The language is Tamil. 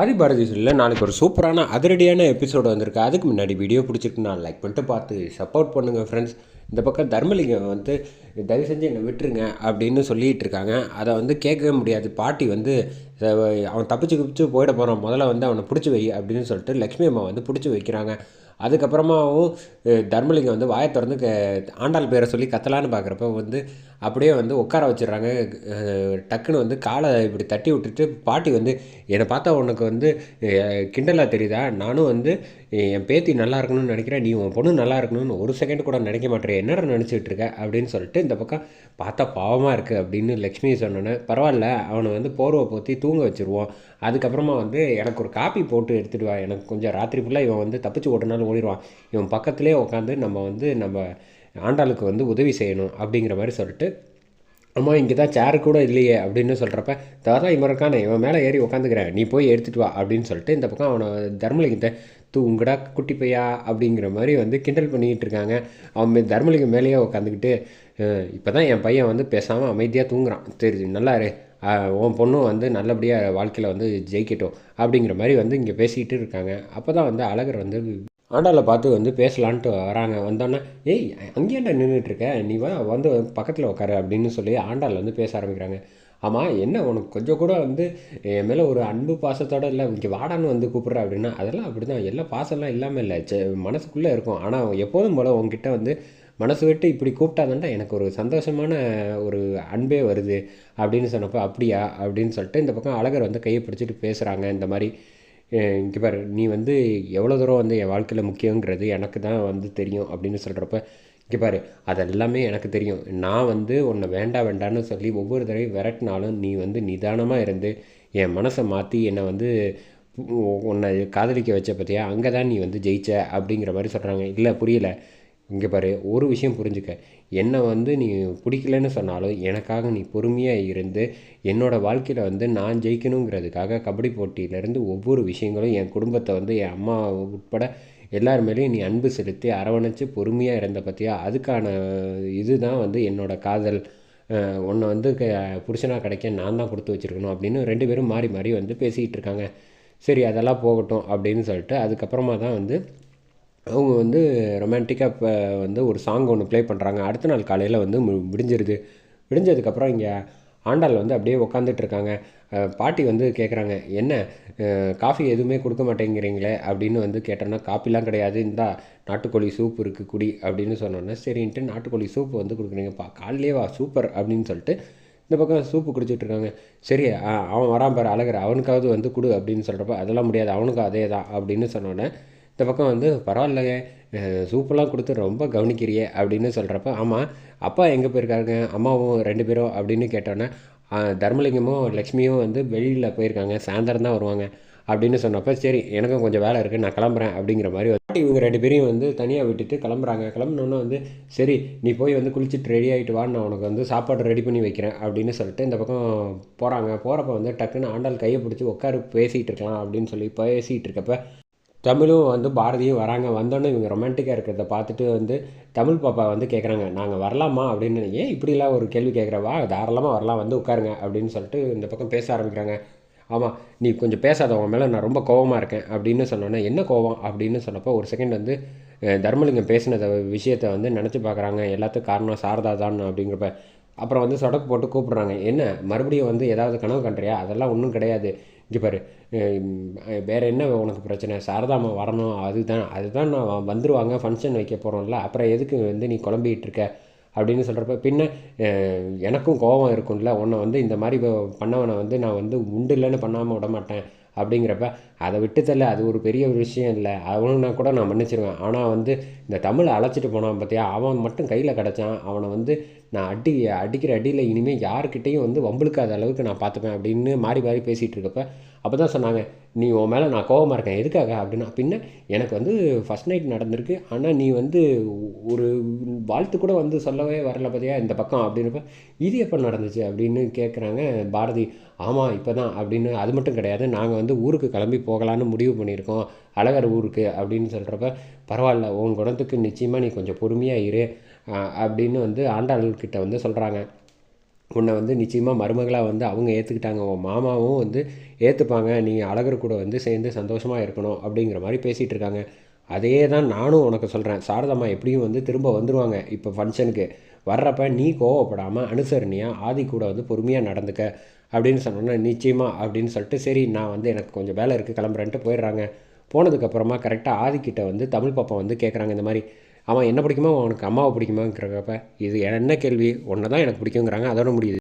ஆதிபாரதி சொல்ல நாளைக்கு ஒரு சூப்பரான அதிரடியான எபிசோடு வந்திருக்கு. அதுக்கு முன்னாடி வீடியோ பிடிச்சிருக்கு நான் லைக் பண்ணிட்டு பார்த்து சப்போர்ட் பண்ணுங்கள் ஃப்ரெண்ட்ஸ் இந்த பக்கம் தர்மலிங்கம் வந்து தயவு செஞ்சு என்னை விட்டுருங்க அப்படின்னு சொல்லிகிட்டு இருக்காங்க. அதை வந்து கேட்கவே முடியாது. பாட்டி வந்து அவன் தப்பிச்சு குப்பிச்சு போயிட போகிறான் முதல்ல வந்து அவனை பிடிச்சி வை அப்படின்னு சொல்லிட்டு லக்ஷ்மி அம்மா வந்து பிடிச்சி வைக்கிறாங்க. அதுக்கப்புறமாவும் தர்மலிங்கம் வந்து வாயை திறந்து க ஆண்டாள் பேரை சொல்லி கத்தலான்னு பார்க்குறப்ப வந்து அப்படியே வந்து உட்கார வச்சிடுறாங்க. டக்குன்னு வந்து காலை இப்படி தட்டி விட்டுட்டு பாட்டி வந்து என்னை பார்த்தா உனக்கு வந்து கிண்டலாக தெரியுதா? நானும் வந்து என் பேத்தி நல்லா இருக்கணும்னு நினைக்கிறேன். நீ உன் பொண்ணு நல்லா இருக்கணும்னு ஒரு செகண்ட் கூட நினைக்க மாட்டேற. என்னடா நினச்சிட்டு இருக்க? அப்படின்னு சொல்லிட்டு இந்த பக்கம் பார்த்தா பாவமாக இருக்குது அப்படின்னு லக்ஷ்மி சொன்னோன்னே பரவாயில்ல அவனை வந்து போர்வை போற்றி தூங்க வச்சுருவோம். அதுக்கப்புறமா வந்து எனக்கு ஒரு காப்பி போட்டு எடுத்துகிட்டு வா. எனக்கு கொஞ்சம் ராத்திரி ஃபுல்லாக இவன் வந்து தப்பிச்சு ஓட்டினாலும் ஓடிடுவான் இவன் பக்கத்துலேயே உட்காந்து நம்ம வந்து நம்ம ஆண்டாளுக்கு வந்து உதவி செய்யணும் அப்படிங்கிற மாதிரி சொல்லிட்டு அம்மா இங்கே தான் சேர் கூட இல்லையே அப்படின்னு சொல்கிறப்ப தாதா இவன் இருக்கானே இவன் மேலே ஏறி உட்காந்துக்கிறேன் நீ போய் எடுத்துகிட்டு வா அப்படின்னு சொல்லிட்டு இந்த பக்கம் அவனை தர்மலிங்கத்தை தூங்குடா குட்டி பையா அப்படிங்கிற மாதிரி வந்து கிண்டல் பண்ணிக்கிட்டு இருக்காங்க. அவன் மே- தர்மலிங்கம் மேலேயே உட்காந்துக்கிட்டு இப்போ தான் என் பையன் வந்து பேசாமல் அமைதியாக தூங்குறான். தெரியுது நல்லா இரு. உன் பொண்ணும் வந்து நல்லபடியாக வாழ்க்கையில் வந்து ஜெயிக்கட்டும் அப்படிங்கிற மாதிரி வந்து இங்கே பேசிக்கிட்டு இருக்காங்க. அப்போ தான் வந்து அழகர் வந்து ஆண்டாளை பார்த்து வந்து பேசலான்ட்டு வராங்க. வந்தோன்னே ஏய் அங்கேயாண்டா நின்றுட்டு இருக்க நீ வா வந்து பக்கத்தில் உட்காரு அப்படின்னு சொல்லி ஆண்டாள் வந்து பேச ஆரம்பிக்கிறாங்க. ஆமாம் என்ன உனக்கு கொஞ்சம் கூட வந்து என் மேலே ஒரு அன்பு பாசத்தோடு இல்லை இங்கே வாடான்னு வந்து கூப்பிட்ற அப்படின்னா அதெல்லாம் அப்படி தான் எல்லாம் பாசம்லாம் இல்லாமல் இல்லை. செ மனசுக்குள்ளே இருக்கும். ஆனால் எப்போதும் போல் உங்ககிட்ட வந்து மனசு விட்டு இப்படி கூப்பிட்டாதான்டா எனக்கு ஒரு சந்தோஷமான ஒரு அன்பே வருது அப்படின்னு சொன்னப்போ அப்படியா? அப்படின்னு சொல்லிட்டு இந்த பக்கம் அழகர் வந்து கையை பிடிச்சிட்டு பேசுகிறாங்க இந்த மாதிரி இங்கே பாரு நீ வந்து எவ்வளோ தூரம் வந்து என் வாழ்க்கையில் முக்கியங்கிறது எனக்கு தான் வந்து தெரியும் அப்படின்னு சொல்கிறப்ப இங்கே பாரு அதெல்லாமே எனக்கு தெரியும். நான் வந்து உன்னை வேண்டாம் வேண்டான்னு சொல்லி ஒவ்வொரு தடவையும் விரட்டினாலும் நீ வந்து நிதானமாக இருந்து என் மனசை மாற்றி என்னை வந்து உன்னை காதலிக்க வச்ச பற்றியா அங்கே தான் நீ வந்து ஜெயிச்ச அப்படிங்கிற மாதிரி சொல்கிறாங்க இல்லை புரியல. இங்கே பாரு ஒரு விஷயம் புரிஞ்சுக்க. என்னை வந்து நீ பிடிக்கலன்னு சொன்னாலும் எனக்காக நீ பொறுமையாக இருந்து என்னோடய வாழ்க்கையில் வந்து நான் ஜெயிக்கணுங்கிறதுக்காக கபடி போட்டியிலேருந்து ஒவ்வொரு விஷயங்களும் என் குடும்பத்தை வந்து என் அம்மா உட்பட எல்லார் மேலேயும் நீ அன்பு செலுத்தி அரவணைச்சு பொறுமையாக இருந்த பற்றியா அதுக்கான இதுதான் வந்து என்னோடய காதல். உன்னை வந்து க புருஷனாக கிடைக்க நான் தான் கொடுத்து வச்சுருக்கணும் அப்படின்னு ரெண்டு பேரும் மாறி மாறி வந்து பேசிக்கிட்டு இருக்காங்க. சரி அதெல்லாம் போகட்டும் அப்படின்னு சொல்லிட்டு அதுக்கப்புறமா தான் வந்து அவங்க வந்து ரொமான்டிக்காக இப்போ வந்து ஒரு சாங் ஒன்று ப்ளே பண்ணுறாங்க அடுத்த நாள் காலையில் வந்து மு- விடிஞ்சிருது. விடிஞ்சதுக்கப்புறம் இங்கே ஆண்டாள் வந்து அப்படியே உக்காந்துட்டு இருக்காங்க. பாட்டி வந்து கேட்குறாங்க என்ன காஃபி எதுவுமே கொடுக்க மாட்டேங்கிறீங்களே? அப்படின்னு வந்து கேட்டோன்னா காஃபிலாம் கிடையாது. இந்தா நாட்டுக்கோழி சூப் இருக்குது குடி அப்படின்னு சொன்னோன்னே சரின்ட்டு நாட்டுக்கோழி சூப் வந்து கொடுக்குறீங்கப்பா காலையிலே வா சூப்பர் அப்படின்னு சொல்லிட்டு இந்த பக்கம் சூப்பு குடிச்சிட்ருக்காங்க சரி அவன் வரான் பாரு அழகர். அவனுக்காவது வந்து கொடு அப்படின்னு சொல்கிறப்ப அதெல்லாம் முடியாது. அவனுக்கும் அதே தான் அப்படின்னு சொன்னோன்னே இந்த பக்கம் வந்து பரவாயில்லைங்க அஹ், சூப்பெல்லாம் கொடுத்து ரொம்ப கவனிக்கிறியே அப்படின்னு சொல்கிறப்ப ஆமாம் அப்பா எங்கே போயிருக்காங்க அம்மாவும் ரெண்டு பேரும் அப்படின்னு கேட்டோன்னே தர்மலிங்கமும் லக்ஷ்மியும் வந்து வெளியில் போயிருக்காங்க சாயந்தரம் தான் வருவாங்க அப்படின்னு சொன்னப்போ சரி எனக்கும் கொஞ்சம் வேலை இருக்குது நான் கிளம்புறேன் அப்படிங்கிற மாதிரி பாட்டி இவங்க ரெண்டு பேரையும் வந்து தனியாக விட்டுட்டு கிளம்புறாங்க. கிளம்புனோன்னே வந்து சரி நீ போய் வந்து குளிச்சுட்டு ரெடி ஆகிட்டு வா நான் உனக்கு வந்து சாப்பாடு ரெடி பண்ணி வைக்கிறேன் அப்படின்னு சொல்லிட்டு இந்த பக்கம் போகிறாங்க போகிறப்ப வந்து டக்குன்னு ஆண்டாள் கையை பிடிச்சி உட்காரு பேசிகிட்டு இருக்கலாம் அப்படின்னு சொல்லி பேசிகிட்டு இருக்கப்ப தமிழும் வந்து பாரதியும் வராங்க. வந்தோன்னே இவங்க ரொமான்டிக்காக இருக்கிறத பார்த்துட்டு வந்து தமிழ் பாப்பா வந்து கேட்குறாங்க நாங்கள் வரலாமா? அப்படின்னு. ஏன் இப்படிலாம் ஒரு கேள்வி கேட்குறவா தாராளமாக வரலாம் வந்து உட்காருங்க. அப்படின்னு சொல்லிட்டு இந்த பக்கம் பேச ஆரம்பிக்கிறாங்க. ஆமாம் நீ கொஞ்சம் பேசாதவங்க மேலே நான் ரொம்ப கோவமாக இருக்கேன். அப்படின்னு சொன்னோன்னே என்ன கோவம்? அப்படின்னு சொன்னப்போ ஒரு செகண்ட் வந்து தர்மலிங்கம் பேசினத விஷயத்தை வந்து நினச்சி பார்க்குறாங்க எல்லாத்துக்கும் காரணம் சாரதா தான் அப்படிங்கிறப்ப அப்புறம் வந்து சொடக்கு போட்டு கூப்பிட்றாங்க. என்ன மறுபடியும் வந்து ஏதாவது கனவு கண்டுறியா அதெல்லாம் ஒன்றும் கிடையாது. இங்கே பாரு வேறு என்ன உனக்கு பிரச்சனை? சாரதாமா வரணும் அதுதான் அதுதான் நான் வந்துடுவாங்க ஃபங்க்ஷன் வைக்க போகிறோம்ல அப்புறம் எதுக்கு வந்து நீ குழம்பிகிட்டு இருக்க? அப்படின்னு சொல்கிறப்ப பின்ன எனக்கும் கோபம் இருக்கும்ல உன்னை வந்து இந்த மாதிரி பண்ணவனை வந்து நான் வந்து உண்டு இல்லைன்னு பண்ணாமல் விட மாட்டேன் அப்படிங்கிறப்ப அதை விட்டு அது ஒரு பெரிய ஒரு விஷயம் இல்லை அவனுனா கூட நான் மன்னிச்சிருவேன். ஆனால் வந்து இந்த தமிழை அழைச்சிட்டு போனான் பார்த்தியா அவன் மட்டும் கையில் கிடச்சான் அவனை வந்து நான் அடி அடிக்கிற அடியில் இனிமேல் யாருக்கிட்டேயும் வந்து வம்பிழுக்காத அளவுக்கு நான் பார்த்துப்பேன் அப்படின்னு மாறி மாறி பேசிகிட்டு இருக்கப்ப அப்போ தான் சொன்னாங்க நீ உன் மேலே நான் கோவமாக இருக்கேன் எதுக்காக? அப்படின்னா பின்ன எனக்கு வந்து ஃபஸ்ட் நைட் நடந்திருக்கு. ஆனால் நீ வந்து ஒரு வாழ்த்து கூட வந்து சொல்லவே வரல பார்த்தியா இந்த பக்கம் அப்படின்றப்ப இது எப்போ நடந்துச்சு? அப்படின்னு கேட்குறாங்க பாரதி. ஆமாம் இப்போ தான் அப்படின்னு அது மட்டும் கிடையாது நாங்கள் வந்து ஊருக்கு கிளம்பி போகலான்னு முடிவு பண்ணியிருக்கோம் அழகர் ஊருக்கு அப்படின்னு சொல்கிறப்ப பரவாயில்ல உன் குணத்துக்கு நிச்சயமாக நீ கொஞ்சம் பொறுமையாக இரு அப்படின்னு வந்து ஆண்டாள்கிட்ட வந்து சொல்கிறாங்க உன்னை வந்து நிச்சயமாக மருமகளாக வந்து அவங்க ஏற்றுக்கிட்டாங்க உன் மாமாவும் வந்து ஏற்றுப்பாங்க நீ அழகர் கூட வந்து சேர்ந்து சந்தோஷமாக இருக்கணும் அப்படிங்கிற மாதிரி பேசிகிட்டு இருக்காங்க. அதே தான் நானும் உனக்கு சொல்கிறேன் சாரதம்மா எப்படியும் வந்து திரும்ப வந்துடுவாங்க இப்போ ஃபங்க்ஷனுக்கு வர்றப்ப நீ கோவப்படாமல் அனுசரணியாக ஆதி கூட வந்து பொறுமையாக நடந்துக்க அப்படின்னு சொன்னோன்னா நிச்சயமாக அப்படின்னு சொல்லிட்டு சரி நான் வந்து எனக்கு கொஞ்சம் வேலை இருக்குது கிளம்புறேன்ட்டு போயிடுறாங்க. போனதுக்கப்புறமா கரெக்டாக ஆதிக்கிட்ட வந்து தமிழ் பாப்பா வந்து கேட்குறாங்க இந்த மாதிரி. அவன் என்ன பிடிக்குமோ அவனுக்கு அம்மாவை பிடிக்குமாங்கிறப்ப இது என்ன கேள்வி? ஒன்றை தான் எனக்கு பிடிக்குங்கிறாங்க அதோட முடியுது.